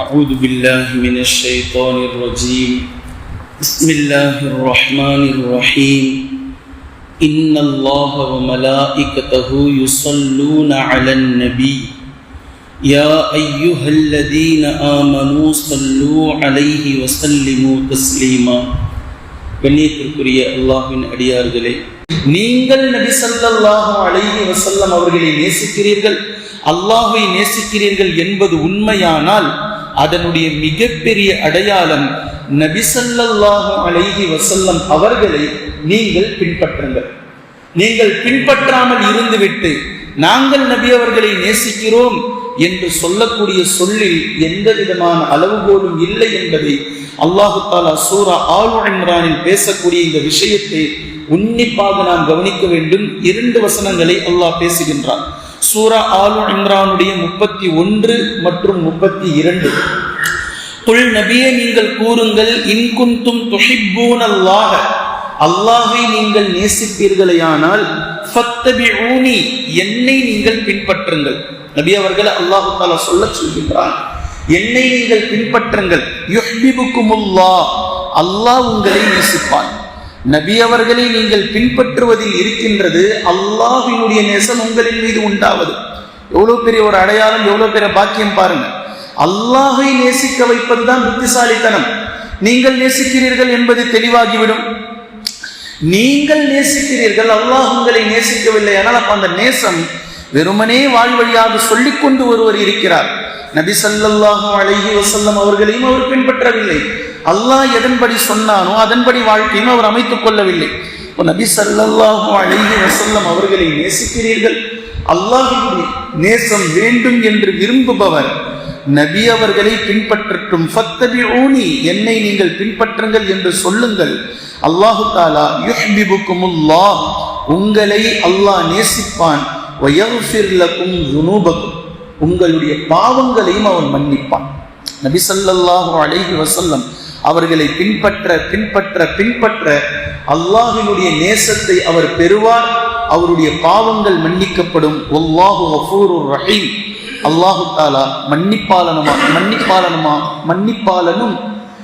أعوذ بالله من الشيطان الرجيم بسم الله الرحمن الرحيم إن الله وملائكته يصلون على النبي يا أيها الذين آمنوا صلوا عليه وسلموا تسليما கண்ணியத்திற்குரிய அல்லாஹ்வின் அடியார்களே நீங்கள் நபி ஸல்லல்லாஹு அலைஹி வஸல்லம் அவர்களை நேசிக்கிறீர்கள் அல்லாஹ்வை நேசிக்கிறீர்கள் என்பது உண்மையானால் அதனுடைய மிகப்பெரிய அடையாளம் நபி அழகி அலைஹி அவர்களை நீங்கள் பின்பற்றுங்கள். நீங்கள் பின்பற்றாமல் இருந்துவிட்டு நாங்கள் நபி அவர்களை நேசிக்கிறோம் என்று சொல்லக்கூடிய சொல்லில் எந்த விதமான அளவுகோலும் இல்லை என்பதை அல்லாஹு தாலா சூரா ஆல் இம்ரானில் பேசக்கூடிய இந்த விஷயத்தை உன்னிப்பாக நாம் கவனிக்க வேண்டும். இரண்டு வசனங்களை அல்லாஹ் பேசுகின்றான். சூரா ஆலு இம்ரானுடைய முப்பத்தி ஒன்று மற்றும் முப்பத்தி இரண்டு. குல் நபியை நீங்கள் கூறுங்கள் இன்குந்தும் துஹிப்பூன் அல்லாஹ அல்லாஹை நீங்கள் நேசிப்பீர்களேயானால் ஃபத்தபிஊனி என்னை நீங்கள் பின்பற்றுங்கள். நபி அவர்களை அல்லாஹு தாலா சொல்ல சொல்கின்றான் என்னை நீங்கள் பின்பற்றுங்கள் யுஹ்பிபுக்குமுல்லா அல்லாஹ் உங்களை நேசிப்பான். நபி அவர்களை நீங்கள் பின்பற்றுவதில் இருக்கின்றது அல்லாஹினுடைய நேசம் உங்களின் மீது உண்டாவது. எவ்வளவு பெரிய ஒரு அடையாளம் எவ்வளவு பெரிய பாக்கியம் பாருங்க. அல்லாஹை நேசிக்க வைப்பதுதான் புத்திசாலித்தனம். நீங்கள் நேசிக்கிறீர்கள் என்பது தெளிவாகிவிடும். நீங்கள் நேசிக்கிறீர்கள் அல்லாஹ் உங்களை நேசிக்கவில்லை. ஆனால் அப்ப அந்த நேசம் வெறுமனே வாழ்வழியாக சொல்லிக் கொண்டு ஒருவர் இருக்கிறார். நபி சல்லாஹு அழகி வசல்லம் அவர்களையும் அவர் பின்பற்றவில்லை. அல்லாஹ் எதன்படி சொன்னானோ அதன்படி வாழ்க்கையும் அவர் அமைத்துக் கொள்ளவில்லை. இப்போ நபி சல்லாஹு அழகி வசல்லம் அவர்களை நேசிக்கிறீர்கள். அல்லாஹ்வின் நேசம் வேண்டும் என்று விரும்புபவர். நபி அவர்களை பின்பற்றட்டும். ஃபத்தபிஊனி என்னை நீங்கள் பின்பற்றுங்கள் என்று சொல்லுங்கள். அல்லாஹு தாலா யுஹ்பிபுக்குமுல்லாஹ் உங்களை அல்லாஹ் நேசிப்பான். வயஃபிர் லக்கும் ஜுனூபக்கும் உங்களுடைய பாவங்களையும் அவன் மன்னிப்பான். நபிசல்லாஹு ஸல்லல்லாஹு அலைஹி வசல்லம் அவர்களை பின்பற்ற பின்பற்ற பின்பற்ற அல்லாஹினுடைய நேசத்தை அவர் பெறுவார் அவருடைய பாவங்கள் மன்னிக்கப்படும். ஒல்லாஹு கஃபூருர் ரஹீம். அல்லாஹு தாலா மன்னிப்பாளனுமா மன்னிப்பாளனுமா மன்னிப்பாலனும்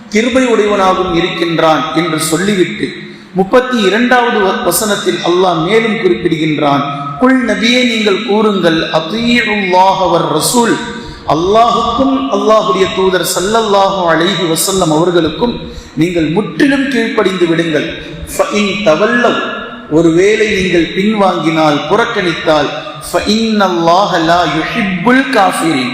கிருபை உடையவனாகவும் இருக்கின்றான் என்று சொல்லிவிட்டு முப்பத்தி இரண்டாவது வசனத்தில் அல்லாஹ் மேலும் குறிப்பிடுகின்றான். குள் நபியே நீங்கள் கூறுங்கள் அதீருல்லாஹவர் ரசூல். அல்லாஹுக்கும் அல்லாஹுடைய தூதர் சல்லல்லாஹு அலைஹி வசல்லம் அவர்களுக்கும் நீங்கள் முற்றிலும் கீழ்ப்படிந்து விடுங்கள். ஃபஇன் தவல்லவ் ஒருவேளை நீங்கள் பின்வாங்கினால் புறக்கணித்தால் காஃபிரின்.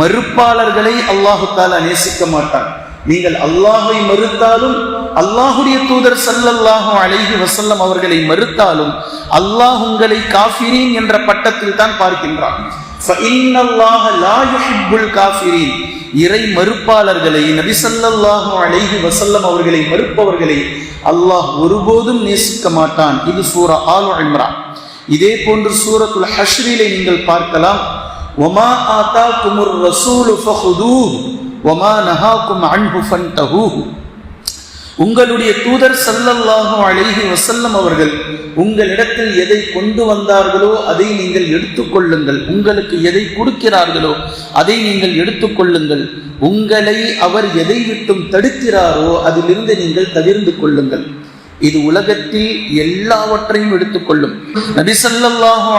மறுப்பாளர்களை அல்லாஹு தாலா நேசிக்க மாட்டான். நீங்கள் அல்லாஹை மறுத்தாலும் அல்லாஹுடைய தூதர் சல்லல்லாஹும் அழகி வசல்லம் அவர்களை மறுத்தாலும் அல்லாஹ் உங்களை காஃபிரீன் என்ற பட்டத்தில் தான் பார்க்கின்றான். இறை மறுப்பாளர்களை நபி சல்லல்லாஹு அலைஹி வசல்லம் அவர்களை மறுப்பவர்களை அல்லாஹ் ஒருபோதும் நேசிக்க மாட்டான். இது சூரா ஆலோ இம்ரான். இதே போன்று சூரத்துல் ஹஷ்ரீலை நீங்கள் பார்க்கலாம் ஒமா ஆதா குமுர் ரசூலு ஒமா நஹாக்கும் அன்ஹு ஃபன்தஹூஹ் உங்களுடைய தூதர் சல்லல்லாஹும் அழகி வசல்லம் அவர்கள் உங்களிடத்தில் எதை கொண்டு வந்தார்களோ அதை நீங்கள் எடுத்துக்கொள்ளுங்கள் உங்களுக்கு எதை கொடுக்கிறார்களோ அதை நீங்கள் எடுத்துக்கொள்ளுங்கள் உங்களை அவர் எதை விட்டும் தடுக்கிறாரோ அதிலிருந்து நீங்கள் தவிர்ந்து கொள்ளுங்கள். இது உலகத்தில் எல்லாவற்றையும் எடுத்துக்கொள்ளும். நபி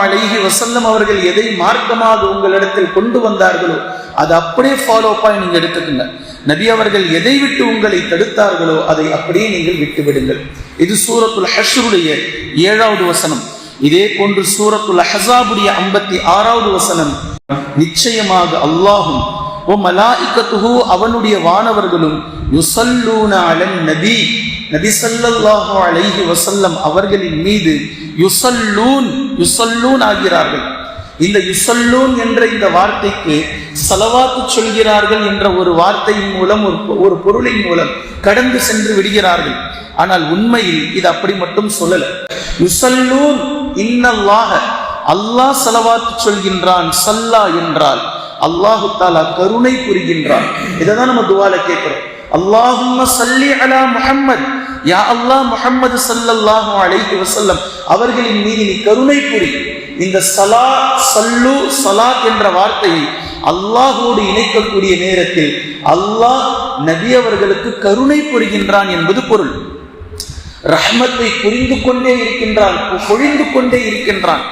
அழகி வசல்லம் அவர்கள் எதை மார்க்கமாக உங்களிடத்தில் கொண்டு வந்தார்களோ அதை அப்படியே ஃபாலோ பண்ணி நீங்க எடுத்துக்கோங்க. நபி அவர்கள் எதை விட்டு உங்களை தடுத்தார்களோ அதை அப்படியே நீங்கள் விட்டு விடுங்கள் இது சூரத்துல் ஹஷ்ருடைய ஏழாவது வசனம். இதே போன்று சூரத்துல் ஹசாபுடைய ஐம்பத்தி ஆறாவது வசனம். நிச்சயமாக அல்லாஹும் ஓ மலாஇக்கத்துஹு அவனுடைய வானவர்களும் யுசல்லூன அலன் நபி. நபி ஸல்லல்லாஹு அலைஹி அவர்களின் மீது யுசல்லூன் யுசல்லூன் ஆகிறார்கள் இந்த யுசல்லூன் என்ற இந்த வார்த்தைக்கு சலவாத்து சொல்கிறார்கள் என்ற ஒரு வார்த்தையின் மூலம் ஒரு ஒரு பொருளின் மூலம் கடந்து சென்று விடுகிறார்கள். ஆனால் உண்மையில் இது அப்படி மட்டும் சொல்லல. யுசல்லூன் இன்னல்லாக அல்லாஹ் சலவாத்து சொல்கின்றான் சல்லா என்றால் அல்லாஹு தாலா கருணை புரிகின்றான். இதை தான் நம்ம துவால கேட்கிறோம். அல்லாஹும் சல்லி அலா முஹம்மத் யா அல்லாஹ் முகமது ஸல்லல்லாஹு அலைஹி வசல்லம் அவர்களின் மீது நீ கருணை புரி இந்த சலா சல்லு சலாத் என்ற வார்த்தையை அல்லாஹோடு இணைக்கக்கூடிய நேரத்தில் அல்லாஹ் நபி அவர்களுக்கு கருணை புரிகின்றான் என்பது பொருள். ரஹ்மத்தை புரிந்து கொண்டே இருக்கின்றான் பொழிந்து கொண்டே இருக்கின்றான்.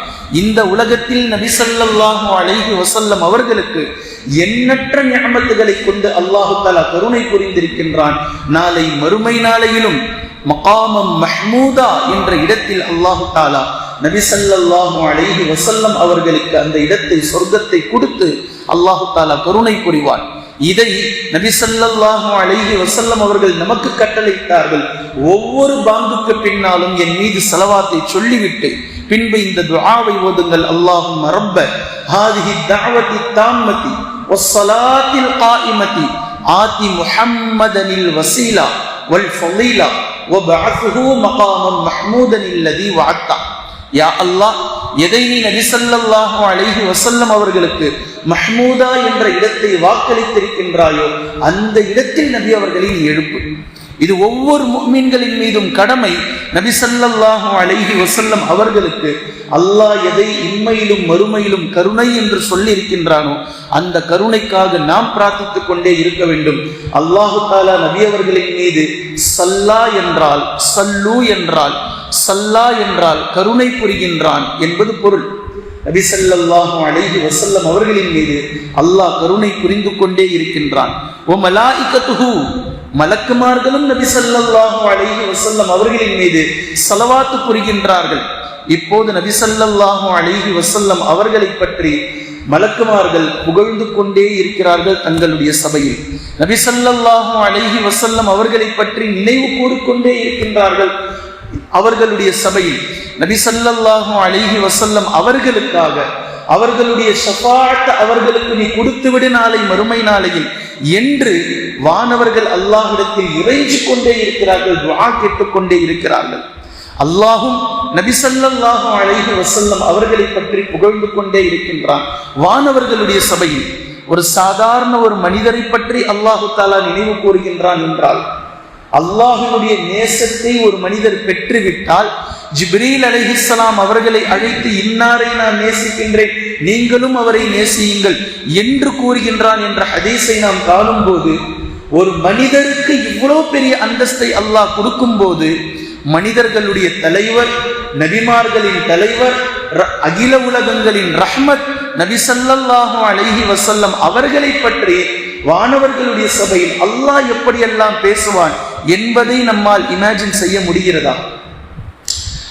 இந்த உலகத்தில் நபிசல்லாஹு அழகி வசல்லம் அவர்களுக்கு எண்ணற்ற ஞாபகத்துகளை கொண்டு அல்லாஹு தாலா கருணை புரிந்திருக்கின்றான். நாளை மறுமை நாளையிலும் மகாமம் மஹ்மூதா என்ற இடத்தில் அல்லாஹு தாலா நபிசல்லாஹு அழகி வசல்லம் அவர்களுக்கு அந்த இடத்தை சொர்க்கத்தை கொடுத்து அல்லாஹு தாலா கருணை புரிவான். இதை நபிசல்லாஹு அழகி வசல்லம் அவர்கள் நமக்கு கட்டளையிட்டார்கள். ஒவ்வொரு பாங்குக்கு பின்னாலும் என் மீது செலவாத்தை சொல்லிவிட்டு பின்பு இந்த துஆவை ஓதுங்கள். அல்லாஹும் மரப்ப ஹாதிஹி தாவதி தாமதி வஸ்ஸலாத்தில் காயிமதி ஆதி முஹம்மதனில் வசீலா வல் ஃபலீலா வபஅத்துஹு மகாமம் மஹ்மூதனில்லதி வஅத்தா. யா அல்லாஹ் எதை நீ நபி அழகி வசல்லம் அவர்களுக்கு மஹ்மூதா என்ற இடத்தை வாக்களித்திருக்கின்றாயோ அந்த இடத்தில் நபி அவர்களை நீ எழுப்பு. இது ஒவ்வொரு முஃமின்களின் மீதும் கடமை. நபிசல்லாஹு ஸல்லல்லாஹு அலைஹி அவர்களுக்கு அல்லாஹ் எதை இன்மையிலும் மறுமையிலும் கருணை என்று சொல்லி இருக்கின்றானோ அந்த கருணைக்காக நாம் பிரார்த்தித்துக் கொண்டே இருக்க வேண்டும். அல்லாஹு தாலா நபி அவர்களின் மீது சல்லா என்றால் சல்லு என்றால் சல்லா என்றால் கருணை புரிகின்றான் என்பது பொருள். நபிசல்லாஹும் அழகி வசல்லம் அவர்களின் மீது அல்லாஹ் கருணை புரிந்து கொண்டே இருக்கின்றான். ஓ மலாயிகத்துஹு மலக்குமார்களும் நபிசல்லாஹும் அழகி வசல்லம் அவர்களின் மீது சலவாத்து புரிகின்றார்கள். இப்போது நபிசல்லாஹும் அழகி வசல்லம் அவர்களை பற்றி மலக்குமார்கள் புகழ்ந்து கொண்டே இருக்கிறார்கள் தங்களுடைய சபையில். நபிசல்லாஹும் அழகி வசல்லம் அவர்களை பற்றி நினைவு கூறிக்கொண்டே இருக்கின்றார்கள். அவர்களுடைய சபையில் நபி சல்லாஹும் அழகி வசல்லம் அவர்களுக்காக அவர்களுடைய ஷஃபாத் அவர்களுக்கு நீ கொடுத்து விடு நாளை மறுமை நாளையில் என்று வானவர்கள் அல்லாஹிடத்தில் இறைஞ்சு கொண்டே இருக்கிறார்கள் துவா கேட்டுக்கொண்டே இருக்கிறார்கள். அல்லாஹும் நபிசல்லாஹும் அழகி வசல்லம் அவர்களை பற்றி புகழ்ந்து கொண்டே இருக்கின்றான். வானவர்களுடைய சபையில் ஒரு சாதாரண ஒரு மனிதரை பற்றி அல்லாஹு தாலா நினைவு கூறுகின்றான் என்றால் அல்லாஹினுடைய நேசத்தை ஒரு மனிதர் பெற்றுவிட்டால் ஜிப்ரீல் அலிஹிஸ்லாம் அவர்களை அழைத்து இன்னாரை நான் நேசிக்கின்றேன் நீங்களும் அவரை நேசியுங்கள் என்று கூறுகின்றான் என்ற ஹதீஸை நாம் காணும்போது ஒரு மனிதருக்கு இவ்வளோ பெரிய அந்தஸ்தை அல்லாஹ் கொடுக்கும் போது மனிதர்களுடைய தலைவர் நபிமார்களின் தலைவர் ர- அகில உலகங்களின் ரஹ்மத் நபி ஸல்லல்லாஹு அலஹி வசல்லம் அவர்களை பற்றி வானவர்களுடைய சபையில் அல்லாஹ் எப்படியெல்லாம் பேசுவான் என்பதை நம்மால் இமேஜின் செய்ய முடிகிறதா?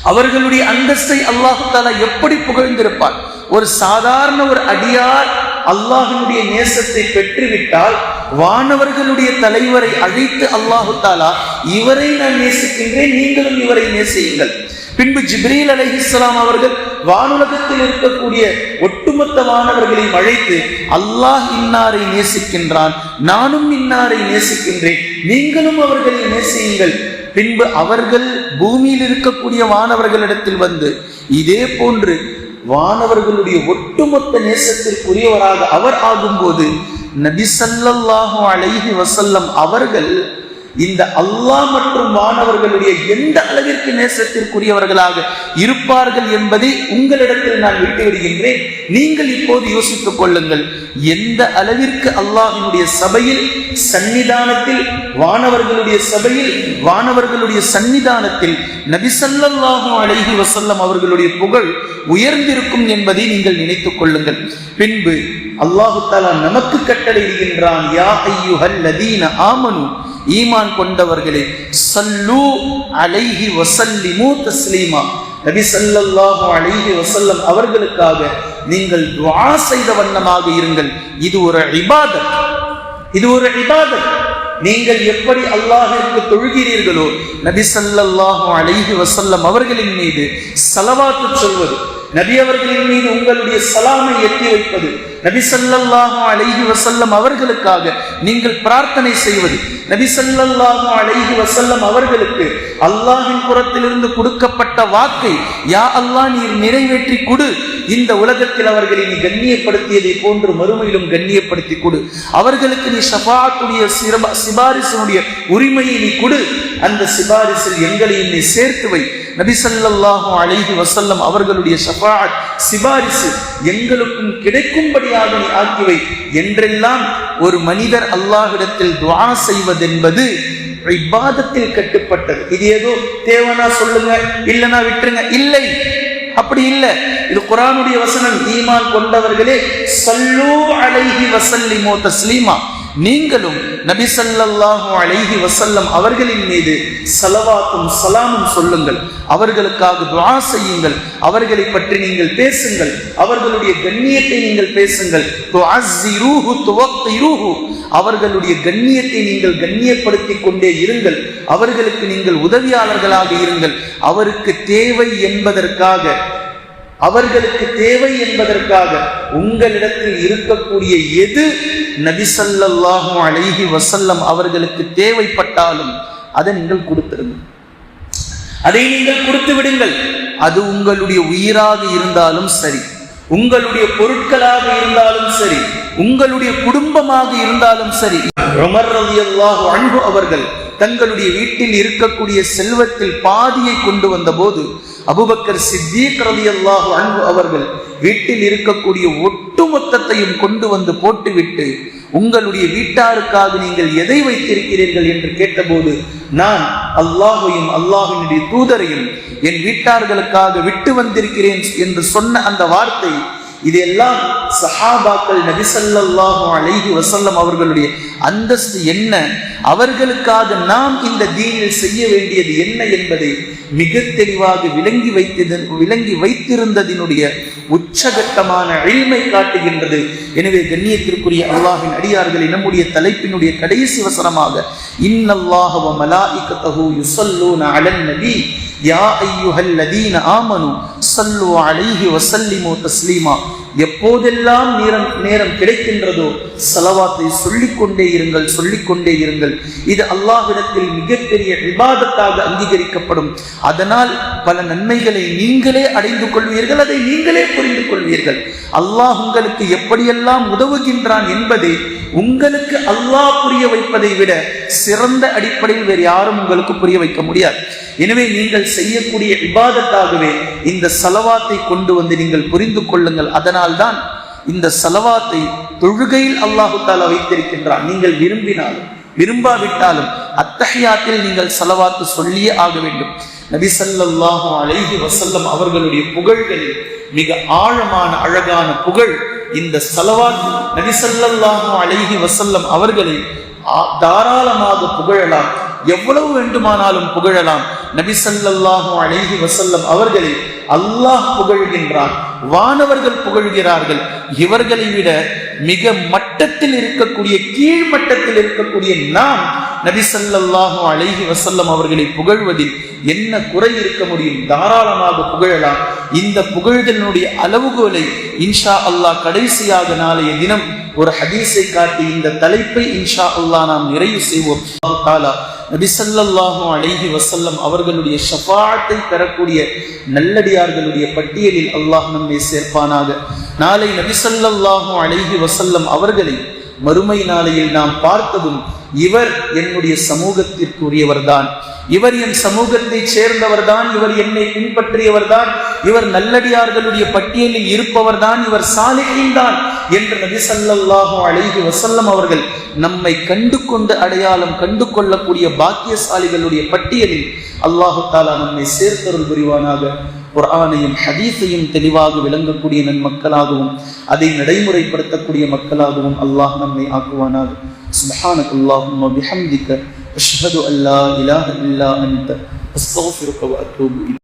அவர்களுடைய அந்தஸ்தை அல்லாஹு தாலா எப்படி புகழ்ந்திருப்பார்? ஒரு சாதாரண ஒரு அடியார் அல்லாஹினுடைய நேசத்தை பெற்றுவிட்டால் வானவர்களுடைய தலைவரை அழைத்து அல்லாஹு தாலா இவரை நான் நேசிக்கின்றேன் நீங்களும் இவரை நேசியுங்கள். பின்பு ஜிப்ரீல் அலஹிஸ்லாம் அவர்கள் வானுலகத்தில் இருக்கக்கூடிய ஒட்டுமொத்த மாணவர்களையும் அழைத்து அல்லாஹ் இன்னாரை நேசிக்கின்றான் நானும் இன்னாரை நேசிக்கின்றேன் நீங்களும் அவர்களை நேசியுங்கள். பின்பு அவர்கள் பூமியில் இருக்கக்கூடிய வானவர்களிடத்தில் வந்து இதே போன்று வானவர்களுடைய ஒட்டுமொத்த நேசத்திற்குரியவராக அவர் ஆகும்போது நபி ஸல்லல்லாஹு அலைஹி வசல்லம் அவர்கள் இந்த அல்லாஹ் மற்றும் வானவர்களுடைய எந்த அளவிற்கு நேசத்திற்குரியவர்களாக இருப்பார்கள் என்பதை உங்களிடத்தில் நான் விட்டு விடுகின்றேன் நீங்கள் இப்போது யோசித்துக் கொள்ளுங்கள் எந்த அளவிற்கு அல்லாஹினுடைய சபையில் சன்னிதானத்தில் வானவர்களுடைய சபையில் வானவர்களுடைய சன்னிதானத்தில் நபிசல்லாஹும் அழகி வசல்லம் அவர்களுடைய புகழ் உயர்ந்திருக்கும் என்பதை நீங்கள் நினைத்துக் கொள்ளுங்கள். பின்பு அல்லாஹு தாலா நமக்கு கட்டளையிடுகின்றான் யா ஐயுஹல் லதீன ஆமனு ஈமான் கொண்டவர்களே சல்லு அலைஹி வசல்லிமு தஸ்லீமா. நபி ஸல்லல்லாஹு அலைஹி வசல்லம் அவர்களுக்காக நீங்கள் துவா செய்த வண்ணமாக இருங்கள். இது ஒரு இபாதத். இது ஒரு இபாதத். நீங்கள் எப்படி அல்லாஹிற்கு தொழுகிறீர்களோ நபி ஸல்லல்லாஹு அலைஹி வசல்லம் அவர்களின் மீது ஸலவாத்து சொல்வது நபி அவர்களின் மீது உங்களுடைய சலாமை எட்டி வைப்பது நபி ஸல்லல்லாஹு அலைஹி வஸல்லம் அவர்களுக்காக நீங்கள் பிரார்த்தனை செய்வது நபி ஸல்லல்லாஹு அலைஹி வஸல்லம் அவர்களுக்கு அல்லாஹின் புறத்திலிருந்து கொடுக்கப்பட்ட வாக்கை யா அல்லாஹ் நீர் நிறைவேற்றி கொடு. இந்த உலகத்தில் அவர்களை நீ கண்ணியப்படுத்தியதை போன்று மறுமையிலும் கண்ணியப்படுத்தி கொடு. அவர்களுக்கு நீ ஷபாத்துடைய சிபாரிசனுடைய உரிமையை நீ கொடு. அந்த சிபாரிசில் எங்களையும் நீ சேர்த்து வை. நபிசல்லாஹு ஸல்லல்லாஹு அலைஹி அவர்களுடைய ஷஃபாஅத் சிபாரிசு எங்களுக்கும் கிடைக்கும்படியாக நீ ஆக்கிவை என்றெல்லாம் ஒரு மனிதர் அல்லாஹிடத்தில் துவா செய்வதென்பது இபாதத்தில் கட்டுப்பட்டது. இது ஏதோ தேவனா சொல்லுங்க இல்லைனா விட்டுருங்க. இல்லை அப்படி இல்லை. இது குரானுடைய வசனம். ஈமான் கொண்டவர்களே சல்லூ அலைஹி வசல்லிமோ தஸ்லீமா. நீங்களும் நபி ஸல்லல்லாஹு அலைஹி வசல்லம் அவர்களின் மீது செலவாக்கும் சலாமும் சொல்லுங்கள். அவர்களுக்காக துவா செய்யுங்கள். அவர்களை பற்றி நீங்கள் பேசுங்கள். அவர்களுடைய கண்ணியத்தை நீங்கள் பேசுங்கள். அவர்களுடைய கண்ணியத்தை நீங்கள் கண்ணியப்படுத்திக் கொண்டே இருங்கள். அவர்களுக்கு நீங்கள் உதவியாளர்களாக இருங்கள். அவருக்கு தேவை என்பதற்காக அவர்களுக்கு தேவை என்பதற்காக உங்களிடத்தில் இருக்கக்கூடிய எது நபிசல்லாஹு அழகி வசல்லம் அவர்களுக்கு தேவைப்பட்டாலும் அதை நீங்கள் கொடுத்திருங்கள். அதை நீங்கள் கொடுத்து விடுங்கள். அது உங்களுடைய உயிராக இருந்தாலும் சரி உங்களுடைய பொருட்களாக இருந்தாலும் சரி உங்களுடைய குடும்பமாக இருந்தாலும் சரி. உமர் அவர்கள் தங்களுடைய வீட்டில் இருக்கக்கூடிய செல்வத்தில் பாதியை கொண்டு வந்த போது அபுபக்கர் சித்திக் ரலியல்லாஹு அன்பு அவர்கள் வீட்டில் இருக்கக்கூடிய ஒட்டுமொத்தத்தையும் கொண்டு வந்து போட்டுவிட்டு உங்களுடைய வீட்டாருக்காக நீங்கள் எதை வைத்திருக்கிறீர்கள்? என்று கேட்டபோது நான் அல்லாஹையும் அல்லாஹினுடைய தூதரையும் என் வீட்டார்களுக்காக விட்டு வந்திருக்கிறேன் என்று சொன்ன அந்த வார்த்தை இதெல்லாம் சஹாபாக்கள் நபிசல்லாஹு அலைஹி வசல்லம் அவர்களுடைய அந்தஸ்து என்ன? அவர்களுக்காக நாம் இந்த தீனில் செய்ய வேண்டியது என்ன என்பதை மிக தெளிவாக விளங்கி வைத்தது விளங்கி வைத்திருந்ததினுடைய உச்சகட்டமான எளிமை காட்டுகின்றது. எனவே கண்ணியத்திற்குரிய அல்லாஹின் அடியார்களை நம்முடைய தலைப்பினுடைய கடைசி வசனமாக இன்னல்லாஹவ மலாஇகத்தஹு யுஸல்லூன அலன் நபி யா ஐயுஹல்லதீன ஆமனு சல்லு அலைஹி வசல்லிமோ தஸ்லீமா. எப்போதெல்லாம் நேரம் நேரம் கிடைக்கின்றதோ செலவாத்தை சொல்லிக்கொண்டே இருங்கள் சொல்லிக்கொண்டே இருங்கள். இது அல்லாஹிடத்தில் மிகப்பெரிய விவாதத்தாக அங்கீகரிக்கப்படும். அதனால் பல நன்மைகளை நீங்களே அடைந்து கொள்வீர்கள் அதை நீங்களே புரிந்து கொள்வீர்கள். அல்லாஹ் உங்களுக்கு எப்படியெல்லாம் உதவுகின்றான் என்பதை உங்களுக்கு அல்லாஹ் புரிய வைப்பதை விட சிறந்த அடிப்படையில் வேறு யாரும் உங்களுக்கு புரிய வைக்க முடியாது. எனவே நீங்கள் செய்யக்கூடிய விவாதத்தாகவே இந்த செலவாத்தை கொண்டு வந்து நீங்கள் புரிந்து கொள்ளுங்கள். அதனால் அதனால்தான் இந்த செலவாத்தை தொழுகையில் அல்லாஹு தாலா வைத்திருக்கின்றான். நீங்கள் விரும்பினாலும் விரும்பாவிட்டாலும் அத்தகையாத்தில் நீங்கள் செலவாத்து சொல்லியே ஆக வேண்டும். நபி ஸல்லல்லாஹு அலைஹி வசல்லம் அவர்களுடைய புகழ்களில் மிக ஆழமான அழகான புகழ் இந்த செலவாத்து நபி ஸல்லல்லாஹு அலைஹி வசல்லம் அவர்களை தாராளமாக புகழலாம். எவ்வளவு வேண்டுமானாலும் புகழலாம். நபி ஸல்லல்லாஹு அலைஹி வசல்லம் அவர்களை அல்லாஹ் புகழ்கின்றான். வானவர்கள் புகழ்கிறார்கள். இவர்களை விட மிக மட்டத்தில் இருக்கக்கூடிய கீழ் மட்டத்தில் இருக்கக்கூடிய நாம் நபி ஸல்லல்லாஹு வசல்லம் அவர்களை புகழ்வதில் என்ன குறை இருக்க முடியும்? தாராளமாக புகழலாம். இந்த புகழ்தலினுடைய அளவுகோலை இன்ஷா அல்லாஹ் கடைசியாக நாளைய தினம் ஒரு ஹதீஸை காட்டி இந்த தலைப்பை இன்ஷா அல்லா நாம் நிறைவு செய்வோம். அல்லாஹ் தாலா நபி அலைஹி அவர்களுடைய ஷஃபாஅத்தை பெறக்கூடிய நல்லடியார்களுடைய பட்டியலில் அல்லாஹ் நம்மை சேர்ப்பானாக. நாளை நபி அழகி வசல்லம் அவர்களை மறுமை நாளையில் நாம் பார்த்ததும் இவர் என்னுடைய சமூகத்திற்குரியவர்தான். இவர் என் சமூகத்தை சேர்ந்தவர்தான் இவர் என்னை பின்பற்றியவர்தான் இவர் நல்லடியார்களுடைய பட்டியலில் இருப்பவர்தான் இவர் சாலையில் தான் என்று நபி அழகி வசல்லம் அவர்கள் நம்மை கண்டு கொண்டு அடையாளம் கண்டு கொள்ளக்கூடிய பாக்கியசாலிகளுடைய பட்டியலில் அல்லாஹு தாலா நம்மை சேர்த்தருள் புரிவானாக. குரானையும் ஹதீஸையும் தெளிவாக விளங்கக்கூடிய நன்மக்களாகவும் அதை நடைமுறைப்படுத்தக்கூடிய மக்களாகவும் அல்லாஹ் நம்மை ஆக்குவானாக. சுப்ஹானக அல்லாஹும்ம பிஹம்திக அஷ்ஹது அன் லா இலாஹ இல்லா அன்த. அஸ்தக்ஃபிருக வ அத்தூபு